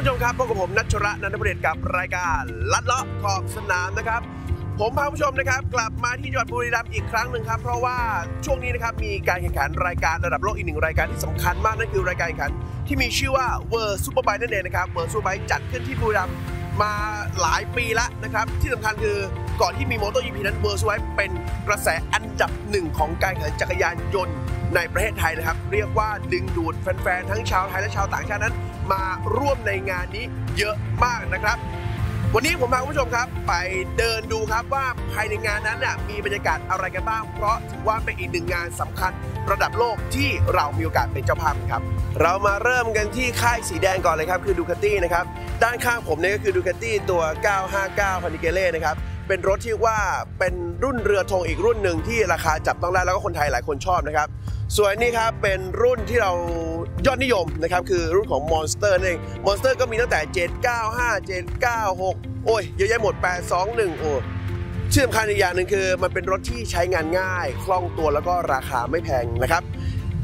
ผู้ชมครับพบกับผมนัชระนันทประเดชกับรายการลัดเลาะขอบสนามนะครับ ผมพาผู้ชมนะครับกลับมาที่จังหวัดบุรีรัมย์อีกครั้งหนึ่งครับ เพราะว่าช่วงนี้นะครับมีการแข่งขันรายการระดับโลกอีกหนึ่งรายการที่สำคัญมากนั่นคือรายการแข่งขันที่มีชื่อว่า World Superbike นั่นเองนะครับ World Superbike จัดขึ้นที่บุรีรัมย์มาหลายปีแล้วนะครับ ที่สำคัญคือก่อนที่มี MotoGP นั้น World Superbike เป็นกระแสอันดับหนึ่งของการแข่งขันจักรยานยนต์ ในประเทศไทยนะครับ เรียกว่าดึงดูดแฟนๆ ทั้งชาวไทยและชาวต่างชาตินั้น มาร่วมในงานนี้เยอะมากนะครับ วันนี้ผมพาคุณผู้ชมครับ ไปเดินดูครับว่าภายในงานนั้นน่ะมีบรรยากาศอะไรกันบ้าง เพราะถือว่าเป็นอีกหนึ่งงานสำคัญระดับโลกที่เรามีโอกาสเป็นเจ้าภาพครับ เรามาเริ่มกันที่ค่ายสีแดงก่อนเลยครับคือดูคาตี้นะครับด้านข้างผมเนี่ยก็คือดูคาตี้ตัว 959พานิเกเล่นะครับเป็นรถที่ว่าเป็นรุ่นเรือธงอีกรุ่นหนึ่งที่ราคาจับต้องได้แล้วก็คนไทยหลายคนชอบนะครับ ส่วนนี้ครับเป็นรุ่นที่เรายอดนิยมนะครับคือรุ่นของ Monster นั่นเอง Monster ก็มีตั้งแต่ 795 796 โอ้ยเยอะแยะหมด 821 โอ้ที่สำคัญอีกอย่างหนึ่งคือ มันเป็นรถที่ใช้งานง่ายคล่องตัวแล้วก็ราคาไม่แพงนะครับ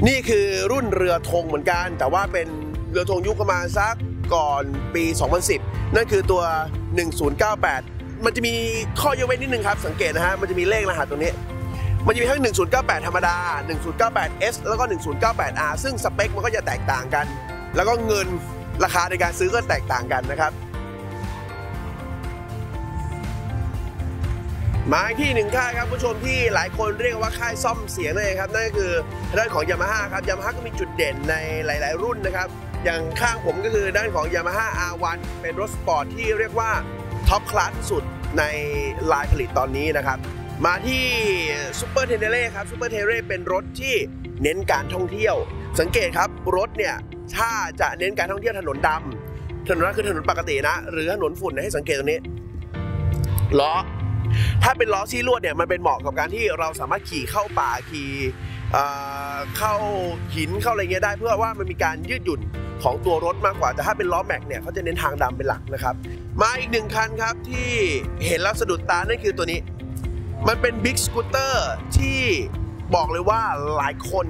นี่คือรุ่นเรือธงเหมือนกัน แต่ว่าเป็นเรือธงยุคประมาณสักก่อนปี 2010 นั่นคือตัว 1098 มันจะมีข้อยกเว้นนิดนึงครับ สังเกตนะฮะมันจะมีเลขรหัสตรงนี้ มันจะมีทั้ง 1098 ธรรมดา 1098S แล้วก็ 1098R ซึ่งสเปคมันก็จะแตกต่างกัน แล้วก็เงินราคาในการซื้อก็แตกต่างกันนะครับ มาที่หนึ่งค่ายครับผู้ชมที่หลายคนเรียกว่าค่ายซ่อมเสียงนั่นเองครับนั่นก็คือด้านของ Yamaha ครับ Yamaha ก็มีจุดเด่นในหลาย ๆ รุ่นนะครับ อย่างข้างผมก็คือด้านของ Yamaha R1 เป็นรถสปอร์ตที่เรียกว่าท็อปคลาสสุดในลายผลิตตอนนี้นะครับ มาที่ซูเปอร์เทเนเล่ครับซูเปอร์เทเนเล่เป็นรถที่เน้นการท่องเที่ยว สังเกตครับรถเนี่ยถ้าจะเน้นการท่องเที่ยวถนนดำถนนนั้นคือถนนปกตินะ หรือถนนฝุ่นนะให้สังเกตตรงนี้ล้อถ้าเป็นล้อซี่ลวดเนี่ยมันเป็นเหมาะกับการที่เราสามารถขี่เข้าป่าขี่เข้าหินเข้าอะไรเงี้ยได้ เพื่อว่ามันมีการยืดหยุ่นของตัวรถมากกว่าแต่ถ้าเป็นล้อแม็กเนี่ยเขาจะเน้นทางดำเป็นหลักนะครับ มาอีกหนึ่งคันครับที่เห็นแล้วสะดุดตานั่นคือตัวนี้ มันเป็นบิ๊กสกูตเตอร์ที่บอกเลยว่าหลายคน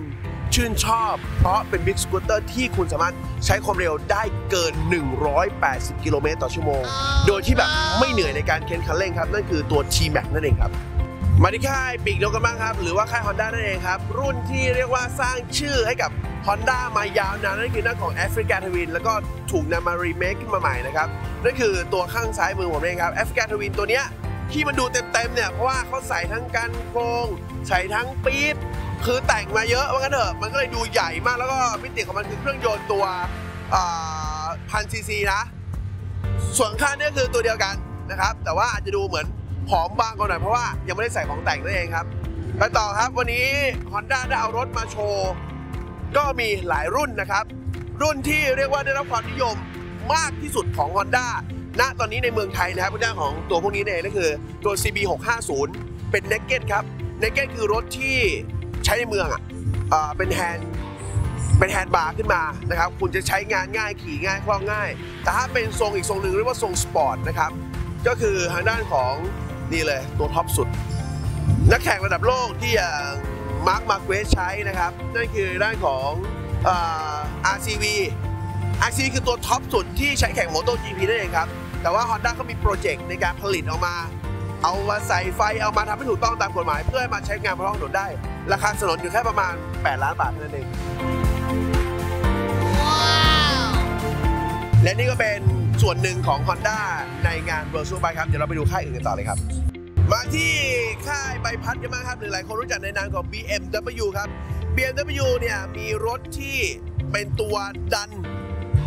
ชื่นชอบ เพราะเป็นบิ๊กสกูตเตอร์ที่คุณสามารถใช้ความเร็วได้เกิน 180 กิโลเมตรต่อชั่วโมง โดยที่แบบไม่เหนื่อยในการเค้นคันเร่งครับ นั่นคือตัว T-Max นั่นเองครับ มาที่ค่ายปีกนกกันบ้างครับ หรือว่าค่าย Honda นั่นเองครับ รุ่นที่เรียกว่าสร้างชื่อให้กับ Honda มายาวนานนั่นคือด้านของ Africa Twin แล้วก็ถูกนำมารีเมคขึ้นมาใหม่นะครับนั่นคือตัวข้างซ้ายมือผมเองครับ Africa Twin ตัวเนี้ย ที่มันดูเต็มๆเนี่ยเพราะว่าเขาใส่ทั้งกันโครงใส่ทั้งปี๊บคือแต่งมาเยอะว่ากันเถอะมันก็เลยดูใหญ่มากแล้วก็มิติของมันคือเครื่องยนต์ตัวพันซีซีนะ ส่วนข้างเนี่ยคือตัวเดียวกันนะครับ แต่ว่าอาจจะดูเหมือนผอมบางกว่าหน่อยเพราะว่ายังไม่ได้ใส่ของแต่งนั่นเองครับไปต่อครับวันนี้ Honda ได้เอารถมาโชว์ ก็มีหลายรุ่นนะครับ รุ่นที่เรียกว่าได้รับความนิยมมากที่สุดของ Honda ณตอนนี้ในเมืองไทยนะครับเป็นด้านของตัวพวกนี้เองก็คือตัว CB 650เป็น Naked ครับ Naked คือรถที่ใช้ในเมืองอะเป็นแฮนด์เป็นแฮนด์บาร์ขึ้นมานะครับ คุณจะใช้งานง่ายขี่ง่ายคล่องง่าย แต่ถ้าเป็นทรงอีกทรงหนึ่งเรียกว่าทรงสปอร์ตนะครับ ก็คือทางด้านของนี่เลยตัวท็อปสุด นักแข่งระดับโลกที่อย่างมาร์คมาเกสใช้นะครับ นั่นคือด้านของอ่า RCV RCV คือตัวท็อปสุดที่ใช้แข่ง MotoGP นั่นเองครับ แต่ว่า Honda ก็มีโปรเจกต์ในการผลิตออกมา เอามาใส่ไฟเอามาทำให้ถูกต้องตามกฎหมาย เพื่อให้มาใช้งานบนท้องถนนได้ ราคาสนนอยู่แค่ประมาณ 8 ล้านบาทเท่านั้นเองและนี่ก็เป็นส่วนหนึ่งของ Honda ในงาน World Superbike ครับเดี๋ยวเราไปดูค่ายอื่นกันต่อเลยครับ มาที่ค่ายใบพัดกันบ้างครับหรือหลายคนรู้จักในนามของ BMW ครับ BMW เนี่ยมีรถที่เป็นตัวดัน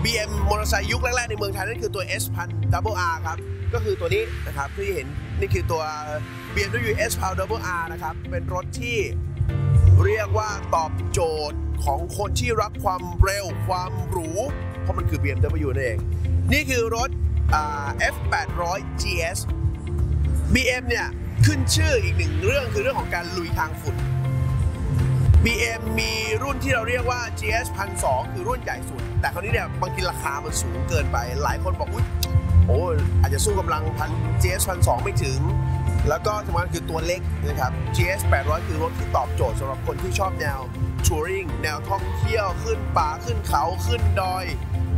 BM มอเตอร์ไซค์ยุคแรกๆในเมืองไทยนั่นคือตัว S พัน Double R ครับ ก็คือตัวนี้นะครับที่เห็นนี่คือตัว BMW S พัน Double R นะครับ เป็นรถที่เรียกว่าตอบโจทย์ของคนที่รักความเร็วความหรู เพราะมันคือ BMW นั่นเอง นี่คือรถอ F800 GS BM เนี่ยขึ้นชื่ออีกหนึ่งเรื่องคือเรื่องของการลุยทางฝุ่น BM มีรุ่นที่เราเรียกว่า GS 1 2คือรุ่นใหญ่สุด แต่คราวนี้เนี่ยบางทีราคามันสูงเกินไป หลายคนบอกอุ้ยโอ้อาจจะสู้กำลังพัน GS 1 2ไม่ถึง แล้วก็สำคัญคือตัวเล็กนะครับ GS 800 คือรถที่ตอบโจทย์สำหรับคนที่ชอบแนวทัวริงแนวท่องเที่ยวขึ้นป่าขึ้นเขาขึ้นดอย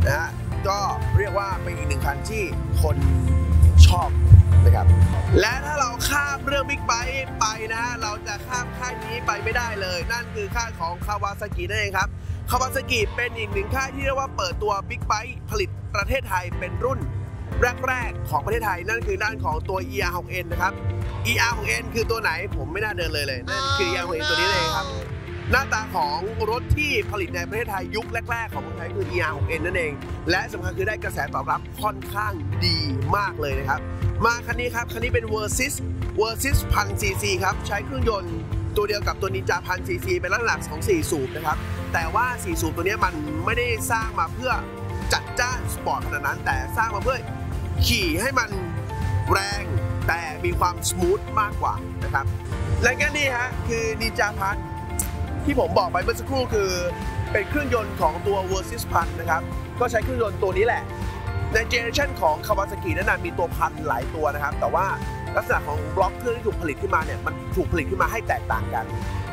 นะฮะก็เรียกว่าเป็นอีกหนึ่งคันที่คนชอบ นะครับ และถ้าเราข้ามเรื่องบิ๊กไบค์ไปนะฮะเราจะข้ามค่ายนี้ไปไม่ได้เลย นั่นคือค่ายของคาวาซากินั่นเองครับคาวาซากิเป็นอีกหนึ่งค่ายที่เรียกว่าเปิดตัวบิ๊กไบค์ผลิตประเทศไทยเป็นรุ่นแรกๆ ของประเทศไทยนั่นคือด้านของตัว ER6N นะครับ ER6N คือตัวไหนผมไม่น่าเดินเลยเลยนั่นคือ ER6N ตัวนี้เลยครับ หน้าตาของรถที่ผลิตในประเทศไทยยุคแรก ๆ ของเมืองไทยคือ ER6N นั่นเอง และสำคัญคือได้กระแสตอบรับค่อนข้างดีมากเลยนะครับ มาคันนี้ครับ คันนี้เป็น Versys Versys 1000 cc ครับ ใช้เครื่องยนต์ตัวเดียวกับตัวนินจา 1000 cc เป็นลักษณะของ4สูบนะครับ แต่ว่า 4 สูบตัวนี้มันไม่ได้สร้างมาเพื่อจัดจ้านสปอร์ตขนาดนั้น แต่สร้างมาเพื่อขี่ให้มันแรงแต่มีความสมูทมากกว่านะครับ และก็นี่ฮะคือนินจาพัน ที่ผมบอกไปเมื่อสักครู่คือ เป็นเครื่องยนต์ของตัว Versys พันนะครับ ก็ใช้เครื่องยนต์ตัวนี้แหละ ในเจเนอเรชันของ Kawasaki นั้นนะมีตัวพันหลายตัวนะครับ แต่ว่าลักษณะของบล็อกเครื่องที่ถูกผลิตขึ้นมาเนี่ยมันถูกผลิตขึ้นมาให้แตกต่างกัน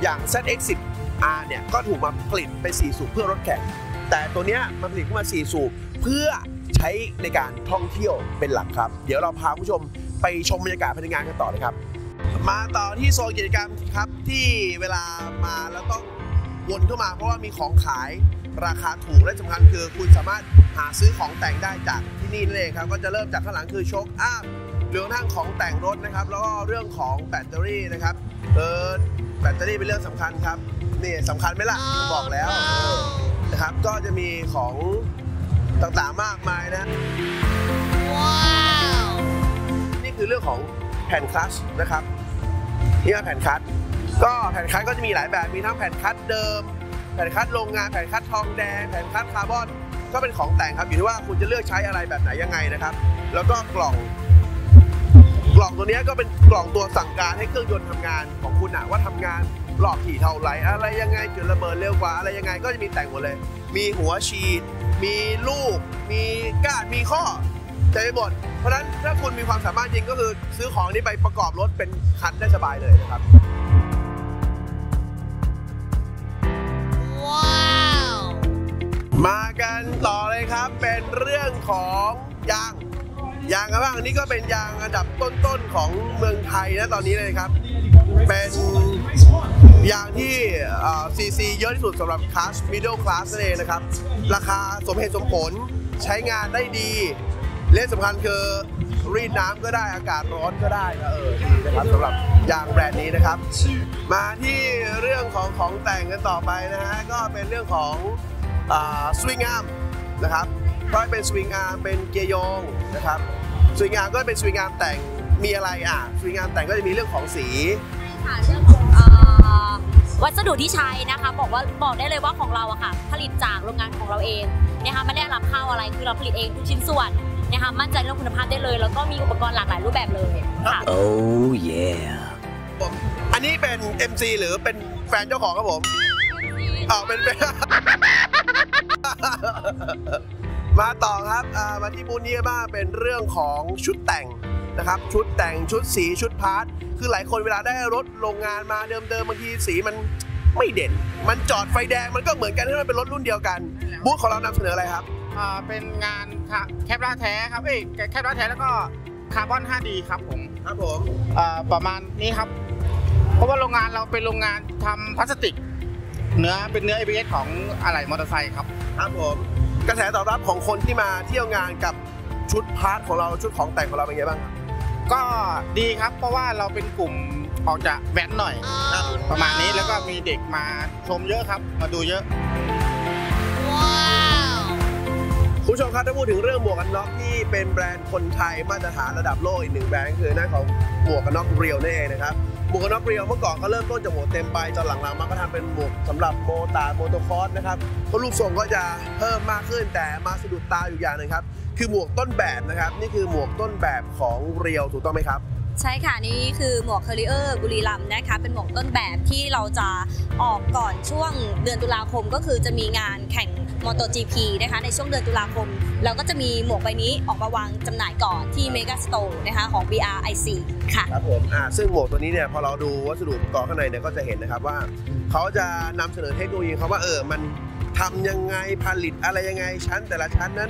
อย่าง ZX10R เนี่ยก็ถูกมาผลิตเป็น4สูบเพื่อรถแข่งแต่ตัวเนี้ยมันผลิตขึ้นมา 4 สูบเพื่อใช้ในการท่องเที่ยวเป็นหลักครับ เดี๋ยวเราพาผู้ชมไปชมบรรยากาศภายในงานกันต่อเลยครับ มาต่อที่โซนกิจกรรมครับที่เวลามาแล้วต้องวนเข้ามาเพราะว่ามีของขายราคาถูกและสำคัญคือคุณสามารถหาซื้อของแต่งได้จากที่นี่นั่นเองครับ ก็จะเริ่มจากข้างหลังคือโชคอัพเรื่องทั้งของแต่งรถนะครับ แล้วก็เรื่องของแบตเตอรี่นะครับเออแบตเตอรี่เป็นเรื่องสำคัญครับนี่สำคัญไหมล่ะผมบอกแล้วเออนะครับก็จะมีของต่างๆมากมายนะนี่คือเรื่องของแผ่นคลัชนะครับ นี่คือแผ่นคัด ก็แผ่นคัดก็จะมีหลายแบบ มีทั้งแผ่นคัดเดิม แผ่นคัดโรงงาน แผ่นคัดทองแดง แผ่นคัดคาร์บอน ก็เป็นของแต่งครับ อยู่ที่ว่าคุณจะเลือกใช้อะไรแบบไหนยังไงนะครับ แล้วก็กล่อง กล่องตัวเนี้ยก็เป็นกล่องตัวสั่งการให้เครื่องยนต์ทำงานของคุณอะว่าทำงานรอบถี่เท่าไหร่อะไรยังไงจุดระเบิดเร็วกว่าอะไรยังไงก็จะมีแต่งหมดเลย มีหัวฉีด มีลูก มีก้านมีข้อ เต็มไปหมด เพราะฉะนั้นถ้าคุณมีความสามารถจริงก็คือซื้อของนี้ไปประกอบรถเป็นคันได้สบายเลยนะครับมากันต่อเลยครับ เป็นเรื่องของยาง ยางกันบ้างอันนี้ก็เป็นยางอันดับต้นๆของเมืองไทยนะตอนนี้เลยครับ เป็นยางที่ซีซีเยอะที่สุดสำหรับคลาสมิดเดิลคลาสนั่นเองนะครับ ราคาสมเหตุสมผลใช้งานได้ดี และสำคัญคือรีดน้ำก็ได้อากาศร้อนก็ได้นะเออดีนะครับสำหรับยางแบรนด์นี้นะครับ มาที่เรื่องของของแต่งกันต่อไปนะฮะก็เป็นเรื่องของสวิงอาร์มนะครับก็เป็นสวิงอาร์มเป็นเกียร์ยงนะครับสวิงอาร์มก็เป็นสวิงอาร์มแต่งมีอะไรอะสวิงอาร์มแต่งก็จะมีเรื่องของสีค่ะเรื่องของวัสดุที่ใช้นะคะบอกว่าบอกได้เลยว่าของเราอะค่ะ ผลิตจากโรงงานของเราเองนะคะไม่ได้รับเข้าอะไรคือเราผลิตเองทุกชิ้นส่วน นะคะมั่นใจเรื่องคุณภาพได้เลย แล้วก็มีอุปกรณ์หลากหลายรูปแบบเลยค่ะ Oh yeah. อันนี้เป็น MC หรือเป็นแฟนเจ้าของครับผมอ๋อเป็นเป็นมาต่อครับอ่ามาที่บูธนี้บ้างเป็นเรื่องของชุดแต่งนะครับชุดแต่งชุดสีชุดพาร์ทคือหลายคนเวลาได้รถโรงงานมาเดิมๆบางทีสีมันไม่เด่น มันจอดไฟแดงมันก็เหมือนกันที่มันเป็นรถรุ่นเดียวกัน บูธของเรานำเสนออะไรครับอ่า เป็นงานค่ะแคปราแท้ครับเอ้ยแคปราแท้แล้วก็คาร์บอน 5D ครับผมครับผมอ่าประมาณนี้ครับ เพราะว่าโรงงานเราเป็นโรงงานทำพลาสติก เนื้อเป็นเนื้อ ABS ของอะไหล่มอเตอร์ไซค์ครับครับผมกระแสตอบรับของคนที่มาเที่ยวงานกับชุดพาร์ทของเราชุดของแต่งของเราเป็นไงบ้างครับก็ดีครับเพราะว่าเราเป็นกลุ่มออกจากแว้นหน่อย ประมาณนี้แล้วก็มีเด็กมาชมเยอะครับ มาดูเยอะ ผู้ชมครับถ้าพูดถึงเรื่องหมวกกันน็อกที่เป็นแบรนด์คนไทยมาตรฐานระดับโลกอีกหนึ่งแบรนด์ก็คือหน้าของหมวกกันน็อกเรียวนั่นเองนะครับหมวกกันน็อกเรียวเมื่อก่อนเขาเริ่มต้นจากหมวกเต็มใบจนหลังๆมาก็ทำเป็นหมวกสำหรับโมตาร์โมโตคอร์สนะครับก็รูปทรงก็จะเพิ่มมากขึ้นแต่มาสะดุดตาอยู่อย่างหนึ่งครับคือหมวกต้นแบบนะครับนี่คือหมวกต้นแบบของเรียวถูกต้องไหมครับใช่ค่ะนี่คือหมวกเคอริเออร์บุรีรัมนะคะเป็นหมวกต้นแบบที่เราจะออกก่อนช่วงเดือนตุลาคมก็คือจะมีงานแข่ง มอเตอร์จีพีนะคะในช่วงเดือนตุลาคม เราก็จะมีหมวกใบนี้ออกมาวางจำหน่ายก่อนที่ Mega Store นะคะของ BRIC ค่ะ ครับผมอ่าซึ่งหมวกตัวนี้เนี่ยพอเราดูวัสดุอุปกรณ์ข้างในเนี่ยก็จะเห็นนะครับว่า เขาจะนำเสนอเทคโนโลยีเขาว่าเออมันทำยังไงผลิตอะไรยังไงชั้นแต่ละชั้นนั้น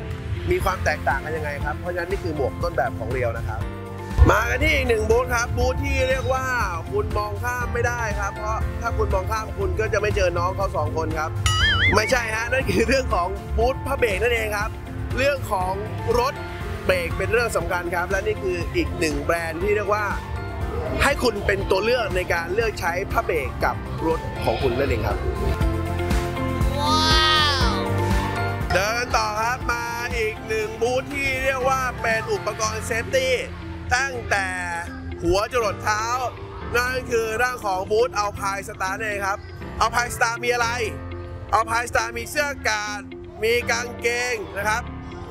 มีความแตกต่างกันยังไงครับเพราะฉะนั้นนี่คือหมวกต้นแบบของเรียวนะครับ มากันที่อีกหนึ่งบูธครับบูธที่เรียกว่าคุณมองข้ามไม่ได้ครับ เพราะถ้าคุณมองข้ามคุณก็จะไม่เจอน้องเขาสองคนครับ ไม่ใช่ฮะนั่นคือเรื่องของบูธผ้าเบรกนั่นเองครับ เรื่องของรถเบรกเป็นเรื่องสำคัญครับ และนี่คืออีกหนึ่งแบรนด์ที่เรียกว่า ให้คุณเป็นตัวเลือกในการเลือกใช้ผ้าเบรกกับรถของคุณนั่นเองครับเดินต่อครับมาอีกหนึ่งบูธที่เรียกว่าเป็นอุปกรณ์เซฟตี้ ตั้งแต่หัวจรดเท้า นั่นคือร่างของบูธเอาพายสตาร์เองครับ เอาพายสตาร์มีอะไร เอาพายสตาร์มีเสื้อการดมีกางเกงนะครับ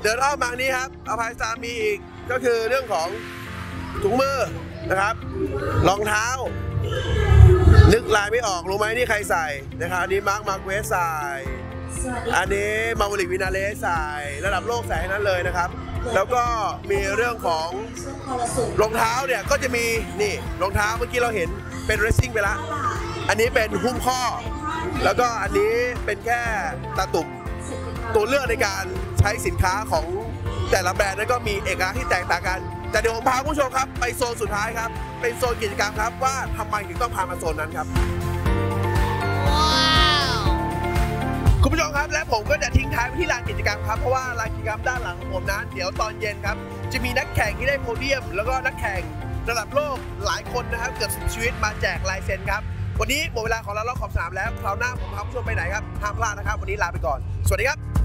เดินอ้อมมานี้ครับเอาพายสตาร์มีอีกก็คือเรื่องของถุงมือนะครับรองเท้า นึกลายไม่ออกรู้ไหมนี่ใครใส่นะครับอันนี้มาร์คมาร์คเวสใส่อันนี้มาบริกวินาเลสใส่ระดับโลกใส่ให้นั้นเลยนะครับ แล้วก็มีเรื่องของรองเท้าเนี่ยก็จะมีนี่รองเท้าเมื่อกี้เราเห็นเป็นเรซซิ่งไปละ อันนี้เป็นหุ้มข้อ แล้วก็อันนี้เป็นแค่ตาตุ่มตัวเลือกในการใช้สินค้าของแต่ละแบรนด์นั้นก็มีเอกลักษณ์ที่แตกต่างกัน แต่เดี๋ยวผมพาคุณผู้ชมครับ ไปโซนสุดท้ายครับ เป็นโซนกิจกรรมครับว่าทำไมถึงต้องพามาโซนนั้นครับ คุณผู้ชมครับและผมก็จะทิ้งท้ายไปที่ลานกิจกรรมครับเพราะว่าลานกิจกรรมด้านหลังของผมนั้นเดี๋ยวตอนเย็นครับ จะมีนักแข่งที่ได้โพเดียม แล้วก็นักแข่งระดับโลกหลายคนนะครับเกือบสิบชีวิตมาแจกลายเซ็นครับ วันนี้หมดเวลาของเราล็อกขอบสนามแล้วคราวหน้าผมพาคุณผู้ชมไปไหนครับห้ามพลาดนะครับ วันนี้ลาไปก่อน สวัสดีครับ